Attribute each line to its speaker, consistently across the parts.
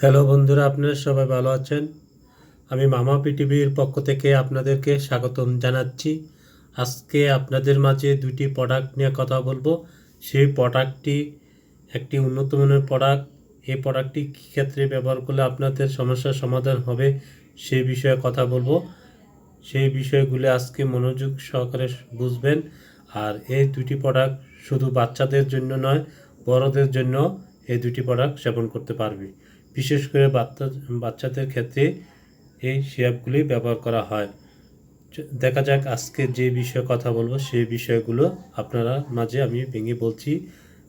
Speaker 1: Hello বন্ধুরা, আপনারা সবাই ভালো আছেন? আমি মামা পৃথিবীর পক্ষ থেকে আপনাদেরকে স্বাগতম জানাচ্ছি। আজকে আপনাদের মাঝে দুটি প্রোডাক্ট নিয়ে কথা বলব। সেই প্রোডাক্টটি একটি উন্নত মানের প্রোডাক্ট এই প্রোডাক্টটি কী ক্ষেত্রে ব্যবহার করলে আপনাদের সমস্যার সমাধান হবে সেই বিষয়ে কথা বলব। সেই বিষয়গুলি আজকে মনোযোগ সহকারে বুঝবেন। আর এই দুটি প্রোডাক্ট শুধু বাচ্চাদের জন্য নয়, বড়দের জন্য এই দুটি প্রোডাক্ট সেবন করতে পারবে। বিশেষ করে বাচ্চা, বাচ্চাদের ক্ষেত্রে এই সিরাপগুলি ব্যবহার করা হয়। দেখা যাক আজকে যে বিষয়ে কথা বলব, সেই বিষয়গুলো আপনারা মাঝে আমি ভেঙে বলছি।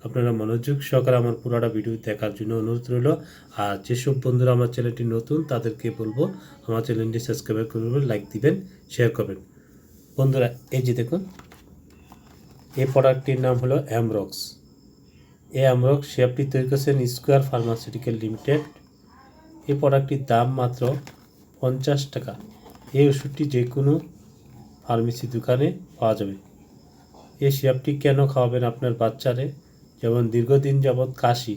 Speaker 1: আপনারা মনোযোগ সহকারে আমার পুরোটা ভিডিও দেখার জন্য অনুরোধ রইল। আর যেসব বন্ধুরা আমার চ্যানেলটি নতুন, তাদেরকে বলব, আমার চ্যানেলটি সাবস্ক্রাইব করবেন লাইক দিবেন, শেয়ার করবেন। বন্ধুরা, এই যে দেখুন এই প্রোডাক্টটির নাম হলো অ্যামরক্স। এই অ্যামরক্স শেপটি তৈরি করেছেন স্কোয়ার ফার্মাসিউটিক্যাল লিমিটেড। এই প্রোডাক্টটির দাম মাত্র পঞ্চাশ টাকা। এই ওষুধটি যে কোনো ফার্মেসি দোকানে পাওয়া যাবে। এই সিরাপটি কেন খাওয়াবেন আপনার বাচ্চারে? যেমন দীর্ঘদিন যাবৎ কাশি।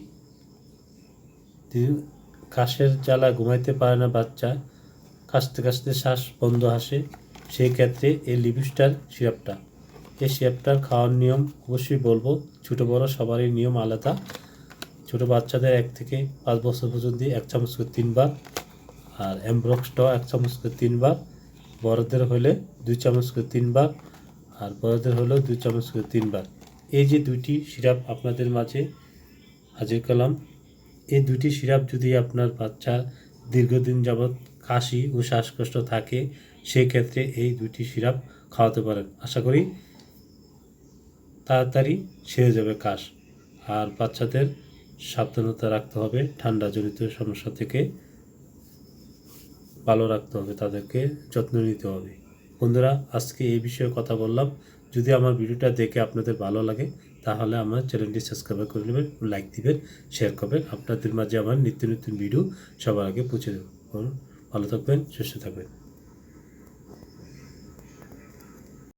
Speaker 1: কাশের জ্বালা ঘুমাইতে পারে না বাচ্চা। কাশতে কাশতে শ্বাস বন্ধ আসে। সেই ক্ষেত্রে এই লিবিস্টার সিরাপটা এই সিরাপটার খাওয়ার নিয়ম অবশ্যই বলব, ছোটো বড় সবারই নিয়ম আলাদা। ছোটো বাচ্চাদের এক থেকে পাঁচ বছর পর্যন্ত এক চামচ করে তিনবার, আর অ্যামব্রক্সটাও এক চামচ করে তিনবার, বড়দের হলে দুই চামচ করে তিনবার, আর বড়দের হলেও দুই চামচ করে তিনবার। এই যে দুইটি সিরাপ আপনাদের মাঝে হাজির করলাম, এই দুইটি সিরাপ যদি আপনার বাচ্চার দীর্ঘদিন যাবৎ কাশি ও শ্বাসকষ্ট থাকে সেই ক্ষেত্রে এই দুইটি সিরাপ খাওয়াতে পারেন। আশা করি তাড়াতাড়ি সেরে যাবে কাশ। আর বাচ্চাদের সাবধানতা রাখতে হবে ঠান্ডা জনিত সমস্যা থেকে ভালো রাখতে হবে, তাদেরকে যত্ন নিতে হবে। বন্ধুরা, আজকে এই বিষয়ে কথা বললাম। যদি আমার ভিডিওটা দেখে আপনাদের ভালো লাগে, তাহলে আমার চ্যানেলটি সাবস্ক্রাইব করে নেবেন, লাইক দিবেন, শেয়ার করবেন। আপনাদের মাঝে আমার নিত্য নতুন ভিডিও সবার আগে পৌঁছে দেবো। ভালো থাকবেন, সুস্থ থাকবেন।